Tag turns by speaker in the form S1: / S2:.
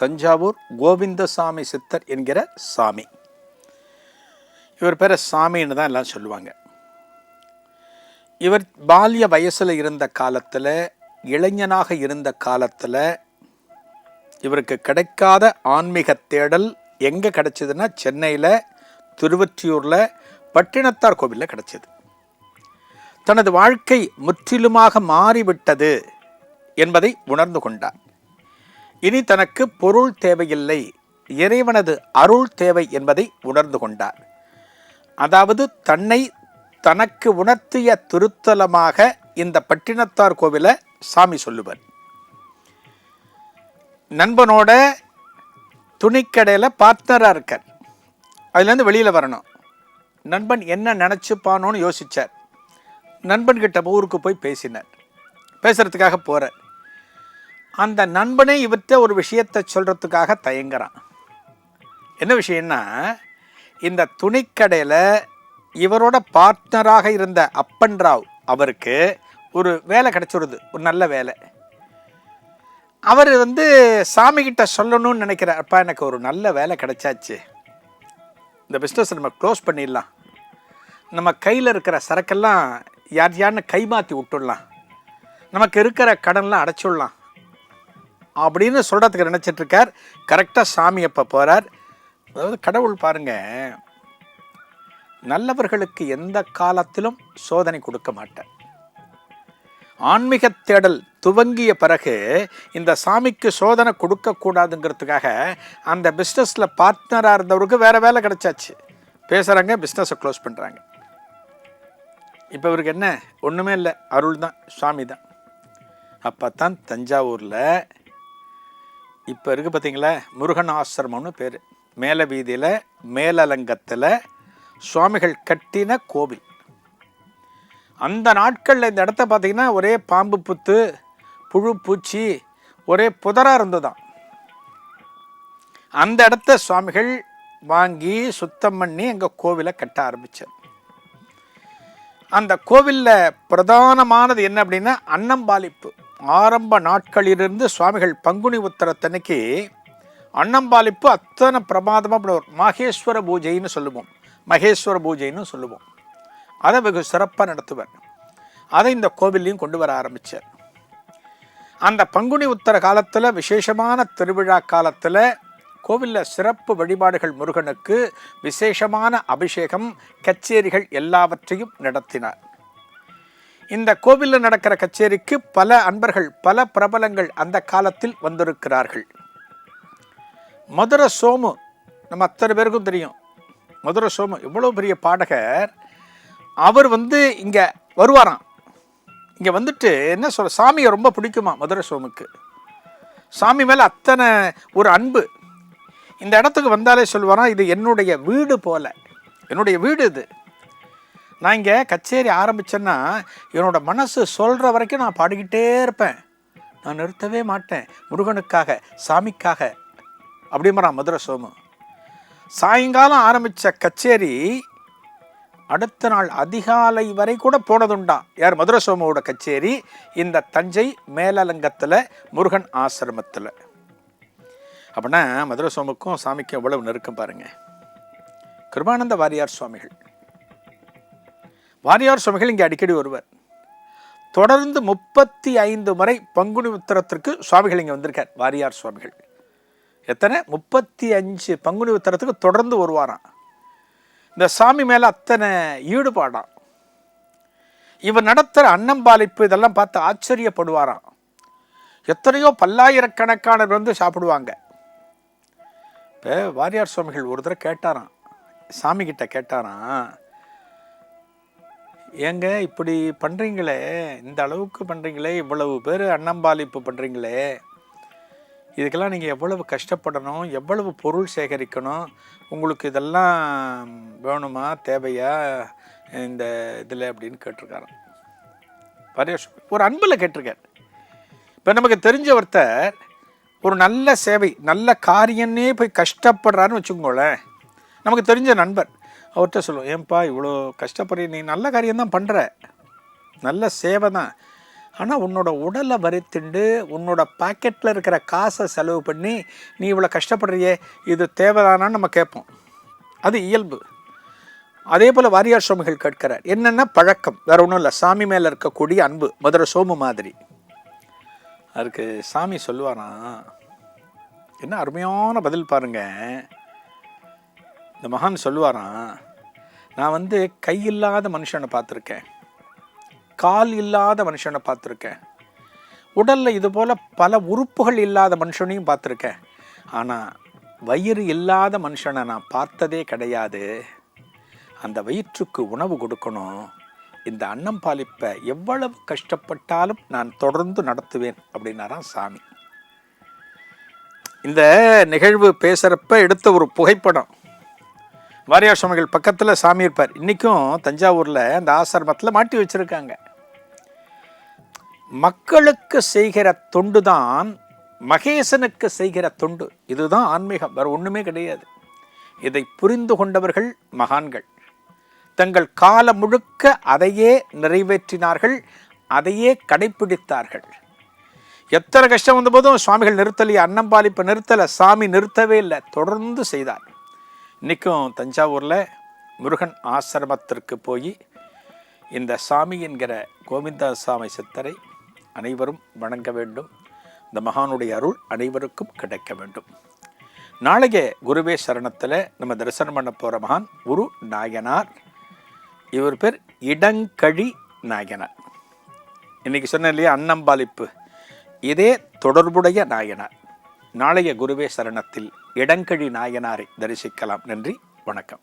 S1: தஞ்சாவூர் கோவிந்தசாமி சித்தர் என்கிற சாமி. இவர் பேரை சாமின்னு தான் எல்லாம் சொல்லுவாங்க. இவர் பால்ய வயசில் இருந்த காலத்தில் இளைஞனாக இருந்த காலத்தில் இவருக்கு கிடைக்காத ஆன்மீக தேடல் எங்கே கிடச்சிதுன்னா சென்னையில் திருவொற்றியூரில் பட்டினத்தார் கோவிலில் கிடச்சிது. தனது வாழ்க்கை முற்றிலுமாக மாறிவிட்டது என்பதை உணர்ந்து கொண்டார். இனி தனக்கு பொருள் தேவையில்லை. இறைவனது அருள் தேவை என்பதை உணர்ந்து கொண்டார். அதாவது தன்னை தனக்கு உணர்த்திய திருத்தலமாக இந்த பட்டினத்தார் கோவிலை சாமி சொல்லுவார். நண்பனோட துணிக்கடையில் பார்ட்னராக இருக்கார். அதுலேருந்து வெளியில் வரணும். நண்பன் என்ன நினச்சிப்பானோன்னு யோசித்தார் நண்பன்கிட்ட ஊருக்கு போய் பேசினார். பேசுகிறதுக்காக போகிறார் அந்த நண்பனே இவர்கிட்ட ஒரு விஷயத்தை சொல்கிறதுக்காக தயங்குறான். என்ன விஷயம்னா இந்த துணிக்கடையில் இவரோட பார்ட்னராக இருந்த அப்பன் ராவ் அவருக்கு ஒரு வேலை கிடச்சிருது ஒரு நல்ல வேலை. அவர் வந்து சாமிக்கிட்ட சொல்லணும்னு நினைக்கிறார் அப்பா எனக்கு ஒரு நல்ல வேலை கிடைச்சாச்சு. இந்த பிஸ்னஸ் நம்ம க்ளோஸ் பண்ணிடலாம். நம்ம கையில் இருக்கிற சரக்கெல்லாம் யார் யாருன்னு கை மாற்றி விட்டுடலாம். நமக்கு இருக்கிற கடன்லாம் அடைச்சிடலாம். அப்படின்னு சொல்கிறதுக்கு நினச்சிட்ருக்கார். கரெக்டாக சாமி அப்போ போகிறார் அதாவது கடவுள் பாருங்க நல்லவர்களுக்கு எந்த காலத்திலும் சோதனை கொடுக்க மாட்டார். ஆன்மீக தேடல் துவங்கிய பிறகு இந்த சாமிக்கு சோதனை கொடுக்கக்கூடாதுங்கிறதுக்காக அந்த பிஸ்னஸில் பார்ட்னராக இருந்தவருக்கு வேறு வேலை கிடைச்சாச்சு. பேசுகிறாங்க பிஸ்னஸை க்ளோஸ் பண்ணுறாங்க இப்போ இவருக்கு என்ன? ஒன்றுமே இல்லை. அருள் தான் சுவாமி தான் அப்போ தான் தஞ்சாவூரில் இப்போ இருக்குது பார்த்தீங்களா முருகன் ஆசிரமம்னு பேர். மேல வீதியில் மேலலங்கத்தில் சுவாமிகள் கட்டின கோவில். அந்த நாட்களில் இந்த இடத்த பார்த்தீங்கன்னா ஒரே பாம்பு புத்து புழு பூச்சி ஒரே புதராக இருந்ததுதான். அந்த இடத்த சுவாமிகள் வாங்கி சுத்தம் பண்ணி எங்கள் கோவிலை கட்ட ஆரம்பித்தார் அந்த கோவிலில் பிரதானமானது என்ன அப்படின்னா அன்னம்பாலிப்பு. ஆரம்ப நாட்களிலிருந்து சுவாமிகள் பங்குனி உத்தரத்தன்னைக்கு அன்னம்பாலிப்பு அத்தனை பிரமாதமாக பண்ணுவார். மகேஸ்வர பூஜைன்னு சொல்லுவோம். மகேஸ்வர பூஜைன்னு சொல்லுவோம். அதை வெகு சிறப்பாக நடத்துவார். அதை இந்த கோவில்லையும் கொண்டு வர ஆரம்பித்தார் அந்த பங்குனி உத்தர காலத்தில் விசேஷமான திருவிழா காலத்தில் கோவிலில் சிறப்பு வழிபாடுகள் முருகனுக்கு விசேஷமான அபிஷேகம் கச்சேரிகள் எல்லாவற்றையும் நடத்தினார். இந்த கோவிலில் நடக்கிற கச்சேரிக்கு பல அன்பர்கள் பல பிரபலங்கள் அந்த காலத்தில் வந்திருக்கிறார்கள். மதுரை சோமு நம்ம அத்தனை பேருக்கும் தெரியும். மதுரை சோமு இவ்வளோ பெரிய பாடகர். அவர் வந்து இங்கே வருவாராம். இங்கே வந்துட்டு என்ன சொல்ல சாமியை ரொம்ப பிடிக்குமா மதுரை சோமுக்கு? சாமி மேலே அத்தனை ஒரு அன்பு. இந்த இடத்துக்கு வந்தாலே சொல்லுவாராம் இது என்னுடைய வீடு போல. என்னுடைய வீடு இது. நான் இங்கே கச்சேரி ஆரம்பித்தேன்னா என்னோட மனசு சொல்கிற வரைக்கும் நான் பாடிக்கிட்டே இருப்பேன். நான் நிறுத்தவே மாட்டேன். முருகனுக்காக சாமிக்காக. அப்படிங்கிறான் மதுரை சோமு. சாயங்காலம் ஆரம்பித்த கச்சேரி அடுத்த நாள் அதிகாலை வரை கூட போனதுண்டாம் யார் மதுரை சோமுவோட கச்சேரி? இந்த தஞ்சை மேலலங்கத்தில் முருகன் ஆசிரமத்தில். அப்படின்னா மதுரை சோமுக்கும் சாமிக்கும் எவ்வளவு நெருக்கம் பாருங்கள் கிருபானந்த வாரியார் சுவாமிகள். வாரியார் சுவாமிகள் இங்கே அடிக்கடி வருவார். தொடர்ந்து முப்பத்தி ஐந்து முறை பங்குனி உத்தரத்திற்கு சுவாமிகள் இங்கே வந்திருக்கார் வாரியார் சுவாமிகள். எத்தனை? முப்பத்தி அஞ்சு பங்குனி உத்தரத்துக்கு தொடர்ந்து வருவாராம். இந்த சாமி மேலே அத்தனை ஈடுபாடாம். இவர் நடத்துகிற அன்னம்பாலிப்பு இதெல்லாம் பார்த்து ஆச்சரியப்படுவாராம். எத்தனையோ பல்லாயிரக்கணக்கானவர் வந்து சாப்பிடுவாங்க. இப்போ வாரியார் சுவாமிகள் ஒரு தடவை கேட்டாராம் சாமி கிட்ட கேட்டாராம் ஏங்க இப்படி பண்ணுறீங்களே இந்த அளவுக்கு பண்ணுறீங்களே இவ்வளவு பேர் அன்னம்பாலிப்பு பண்ணுறீங்களே இதுக்கெல்லாம் நீங்கள் எவ்வளவு கஷ்டப்படணும்? எவ்வளவு பொருள் சேகரிக்கணும்? உங்களுக்கு இதெல்லாம் வேணுமா தேவையா? இந்த இதில் அப்படின்னு கேட்டிருக்காரு பரேஷ் ஒரு அன்பில் கேட்டிருக்கார். இப்போ நமக்கு தெரிஞ்ச ஒருத்தர் ஒரு நல்ல சேவை நல்ல காரியன்னே போய் கஷ்டப்படுறாருன்னு வச்சுக்கோங்களேன். நமக்கு தெரிஞ்ச நண்பர். அவர்கிட்ட சொல்லுவோம் ஏன்பா இவ்வளோ கஷ்டப்படுற நீ நல்ல காரியம்தான் பண்ணுற நல்ல சேவை தான் ஆனால் உன்னோட உடலை வரித்துண்டு உன்னோட பாக்கெட்டில் இருக்கிற காசை செலவு பண்ணி நீ இவ்வளோ கஷ்டப்படுறியே இது தேவைதானான்னு நம்ம கேட்போம். அது இயல்பு. அதே போல் வாரியார் சுவாமிகள் கேட்கிறார் என்னென்ன பழக்கம்? வேற ஒன்றும் இல்லை சாமி மேலே இருக்கக்கூடிய அன்பு மதுரை சோமு மாதிரி. அதுக்கு சாமி சொல்லுவாராம் என்ன அருமையான பதில் பாருங்க. இந்த மகான் சொல்லுவாராம் நான் வந்து கை இல்லாத மனுஷனை பார்த்துருக்கேன். கால் இல்லாத மனுஷனை பார்த்துருக்கேன். உடலில் இது போல் பல உறுப்புகள் இல்லாத மனுஷனையும் பார்த்துருக்கேன். ஆனால் வயிறு இல்லாத மனுஷனை நான் பார்த்ததே கிடையாது. அந்த வயிற்றுக்கு உணவு கொடுக்கணும். இந்த அன்னம் பாலிப்பை எவ்வளவு கஷ்டப்பட்டாலும் நான் தொடர்ந்து நடத்துவேன் அப்படின்னாராம் சாமி. இந்த நிகழ்வு பேசுகிறப்ப எடுத்த ஒரு புகைப்படம். வாரியார் சுவாமிகள் பக்கத்தில் சாமி இருப்பார். இன்றைக்கும் தஞ்சாவூரில் அந்த ஆசிரமத்தில் மாட்டி வச்சுருக்காங்க. மக்களுக்கு செய்கிற தொண்டு தான் மகேசனுக்கு செய்கிற தொண்டு. இதுதான் ஆன்மீகம். வேறு ஒன்றுமே கிடையாது. இதை புரிந்து கொண்டவர்கள் மகான்கள். தங்கள் காலம் முழுக்க அதையே நிறைவேற்றினார்கள் அதையே கடைப்பிடித்தார்கள் எத்தனை கஷ்டம் வந்த போதும் சுவாமிகள் நிறுத்தலையே அன்னம்பாலிப்பை நிறுத்தலை சாமி நிறுத்தவே இல்லை தொடர்ந்து செய்தார். இன்றைக்கும் தஞ்சாவூரில் முருகன் ஆசிரமத்திற்கு போய் இந்த சாமி என்கிற கோவிந்தா சாமி சித்தரை அனைவரும் வணங்க வேண்டும். இந்த மகானுடைய அருள் அனைவருக்கும் கிடைக்க வேண்டும். நாளைக்கு குருவே சரணத்தில் நம்ம தரிசனம் பண்ண போகிற மகான் குரு நாயனார். இவர் பேர் இடங்கழி நாயனார். இன்றைக்கி சொன்ன இல்லையா அன்னம்பாலிப்பு இதே தொடர்புடைய நாயனார். நாளைய குருவே சரணத்தில் இடங்கழி நாயனாரை தரிசிக்கலாம். நன்றி வணக்கம்.